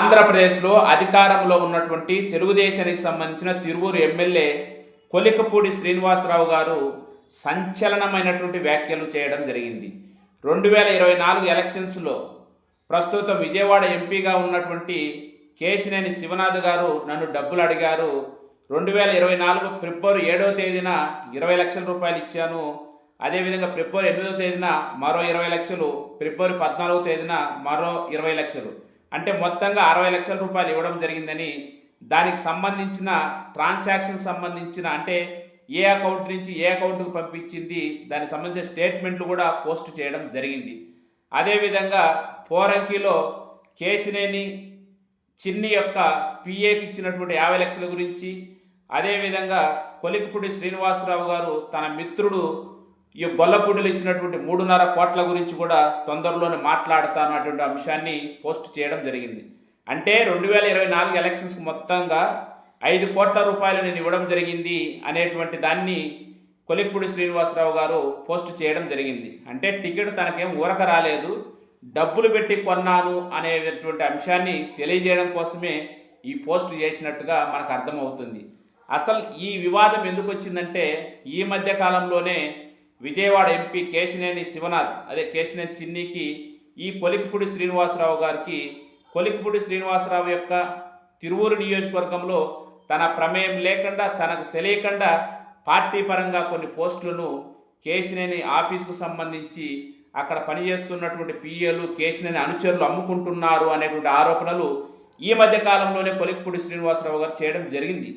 ఆంధ్రప్రదేశ్లో అధికారంలో ఉన్నటువంటి తెలుగుదేశానికి సంబంధించిన తిరువూరు ఎమ్మెల్యే కొలికపూడి శ్రీనివాసరావు గారు సంచలనమైనటువంటి వ్యాఖ్యలు చేయడం జరిగింది. రెండు వేల ఇరవై నాలుగు ఎలక్షన్స్లో ప్రస్తుతం విజయవాడ ఎంపీగా ఉన్నటువంటి కేశినేని శివనాథ్ గారు నన్ను డబ్బులు అడిగారు. రెండు వేల ఇరవై నాలుగు ఫిబ్రవరి ఏడవ తేదీన ఇరవై లక్షల రూపాయలు ఇచ్చాను. అదేవిధంగా ఫిబ్రవరి ఎనిమిదవ తేదీన మరో ఇరవై లక్షలు ఫిబ్రవరి పద్నాలుగవ తేదీన మరో ఇరవై లక్షలు. అంటే మొత్తంగా అరవై లక్షల రూపాయలు ఇవ్వడం జరిగిందని దానికి సంబంధించిన ట్రాన్సాక్షన్ సంబంధించిన అంటే ఏ అకౌంట్ నుంచి ఏ అకౌంట్కు పంపించింది దానికి సంబంధించిన స్టేట్మెంట్లు కూడా పోస్ట్ చేయడం జరిగింది. అదేవిధంగా పోరంకిలో కేసినేని చిన్ని యొక్క పిఏకి ఇచ్చినటువంటి యాభై లక్షల గురించి అదేవిధంగా కొలికిపూడి శ్రీనివాసరావు గారు తన మిత్రుడు ఈ గొల్లపూడిలో ఇచ్చినటువంటి మూడున్నర కోట్ల గురించి కూడా తొందరలోనే మాట్లాడతాను అటువంటి అంశాన్ని పోస్ట్ చేయడం జరిగింది. అంటే రెండు వేల ఇరవై నాలుగు ఎలక్షన్స్కి మొత్తంగా ఐదు కోట్ల రూపాయలు నేను ఇవ్వడం జరిగింది అనేటువంటి దాన్ని కొలిక్పూడి శ్రీనివాసరావు గారు పోస్ట్ చేయడం జరిగింది. అంటే టికెట్ తనకేం ఊరక రాలేదు. డబ్బులు పెట్టి కొన్నాను అనేటువంటి అంశాన్ని తెలియజేయడం కోసమే ఈ పోస్ట్ చేసినట్టుగా మనకు అర్థమవుతుంది. అసలు ఈ వివాదం ఎందుకు వచ్చిందంటే ఈ మధ్య కాలంలోనే విజయవాడ ఎంపీ కేశినేని శివనాథ్ అదే కేశినేని చిన్నికి ఈ కొలికిపూడి శ్రీనివాసరావు గారికి కొలికిపూడి శ్రీనివాసరావు యొక్క తిరువూరు నియోజకవర్గంలో తన ప్రమేయం లేకుండా తనకు తెలియకుండా పార్టీ పరంగా కొన్ని పోస్టులను కేశినేని ఆఫీస్కు సంబంధించి అక్కడ పనిచేస్తున్నటువంటి పిఏలు కేశినేని అనుచరులు అమ్ముకుంటున్నారు అనేటువంటి ఆరోపణలు ఈ మధ్య కాలంలోనే కొలికిపూడి శ్రీనివాసరావు గారు చేయడం జరిగింది.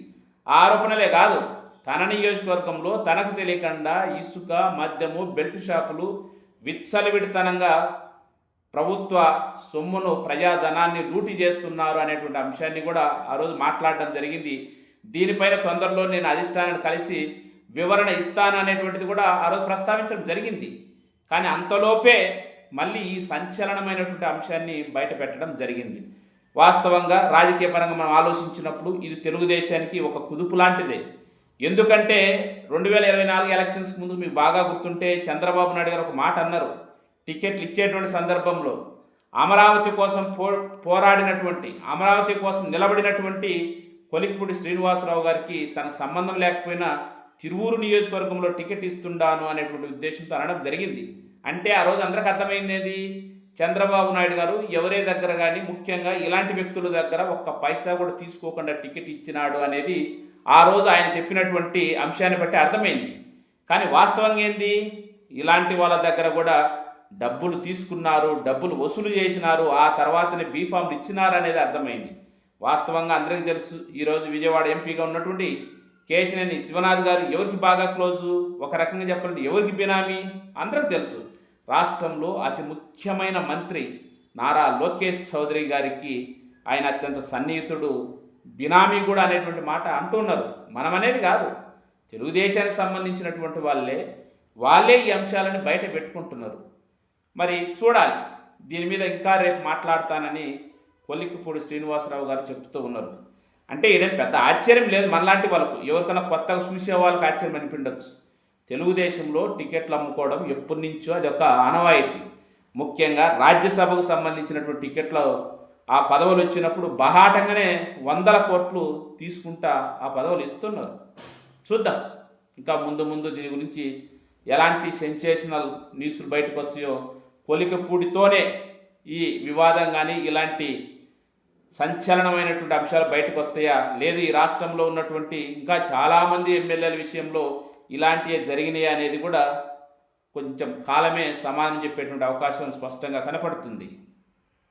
ఆరోపణలే కాదు తన నియోజకవర్గంలో తనకు తెలియకుండా ఇసుక మద్యము బెల్ట్ షాపులు విత్సలవిడితనంగా ప్రభుత్వ సొమ్మును ప్రజాధనాన్ని లూటీ చేస్తున్నారు అనేటువంటి అంశాన్ని కూడా ఆ రోజు మాట్లాడడం జరిగింది. దీనిపైన తొందరలో నేను అధిష్టానాన్ని కలిసి వివరణ ఇస్తాననేటువంటిది కూడా ఆ రోజు ప్రస్తావించడం జరిగింది. కానీ అంతలోపే మళ్ళీ ఈ సంచలనమైనటువంటి అంశాన్ని బయట పెట్టడం జరిగింది. వాస్తవంగా రాజకీయ పరంగా మనం ఆలోచించినప్పుడు ఇది తెలుగుదేశానికి ఒక కుదుపు లాంటిదే. ఎందుకంటే రెండు వేల ఇరవై నాలుగు ఎలక్షన్స్ ముందు మీకు బాగా గుర్తుంటే చంద్రబాబు నాయుడు గారు ఒక మాట అన్నారు. టికెట్లు ఇచ్చేటువంటి సందర్భంలో అమరావతి కోసం పో పోరాడినటువంటి అమరావతి కోసం నిలబడినటువంటి కొలిక్పూడి శ్రీనివాసరావు గారికి తనకు సంబంధం లేకపోయినా తిరువూరు నియోజకవర్గంలో టికెట్ ఇస్తుండాను అనేటువంటి ఉద్దేశంతో అనడం జరిగింది. అంటే ఆ రోజు అందరికి అర్థమైంది చంద్రబాబు నాయుడు గారు ఎవరే దగ్గర కానీ ముఖ్యంగా ఇలాంటి వ్యక్తుల దగ్గర ఒక్క పైసా కూడా తీసుకోకుండా టికెట్ ఇచ్చినాడు అనేది ఆ రోజు ఆయన చెప్పినటువంటి అంశాన్ని బట్టి అర్థమైంది. కానీ వాస్తవంగా ఏంది? ఇలాంటి వాళ్ళ దగ్గర కూడా డబ్బులు తీసుకున్నారు డబ్బులు వసూలు చేసినారు ఆ తర్వాతనే బీఫామ్లు ఇచ్చినారు అనేది అర్థమైంది. వాస్తవంగా అందరికీ తెలుసు ఈరోజు విజయవాడ ఎంపీగా ఉన్నటువంటి కేశినేని శివనాథ్ గారు ఎవరికి బాగా క్లోజు? ఒక రకంగా చెప్పాలంటే ఎవరికి బినామీ? అందరికి తెలుసు. రాష్ట్రంలో అతి ముఖ్యమైన మంత్రి నారా లోకేష్ చౌదరి గారికి ఆయన అత్యంత సన్నిహితుడు బినామీ కూడా అనేటువంటి మాట అంటున్నారు. మనమనేది కాదు. తెలుగుదేశానికి సంబంధించినటువంటి వాళ్ళే వాళ్ళే ఈ అంశాలని బయట పెట్టుకుంటున్నారు. మరి చూడాలి. దీని మీద ఇంకా రేపు మాట్లాడతానని కొల్లికిపూడి శ్రీనివాసరావు గారు చెప్తూ ఉన్నారు. అంటే ఇదేం పెద్ద ఆశ్చర్యం లేదు మనలాంటి వాళ్ళకు. ఎవరికైనా కొత్తగా చూసే వాళ్ళకి ఆశ్చర్యం అనిపిండొచ్చు తెలుగుదేశంలో టికెట్లు అమ్ముకోవడం ఎప్పటి నుంచో అది ఒక ఆనవాయితీ. ముఖ్యంగా రాజ్యసభకు సంబంధించినటువంటి టికెట్లు ఆ పదవులు వచ్చినప్పుడు బహాటంగానే వందల కోట్లు తీసుకుంటా ఆ పదవులు ఇస్తున్నారు. చూద్దాం. ఇంకా ముందు ముందు దీని గురించి ఎలాంటి సెన్సేషనల్ న్యూస్లు బయటకు వచ్చాయో కొలికపూడితోనే ఈ వివాదం కానీ ఇలాంటి సంచలనమైనటువంటి అంశాలు బయటకు వస్తాయా లేదు ఈ రాష్ట్రంలో ఉన్నటువంటి ఇంకా చాలామంది ఎమ్మెల్యేల విషయంలో ఇలాంటివి జరిగినాయి అనేది కూడా కొంచెం కాలమే సమాధానం చెప్పేటువంటి అవకాశం స్పష్టంగా కనపడుతుంది.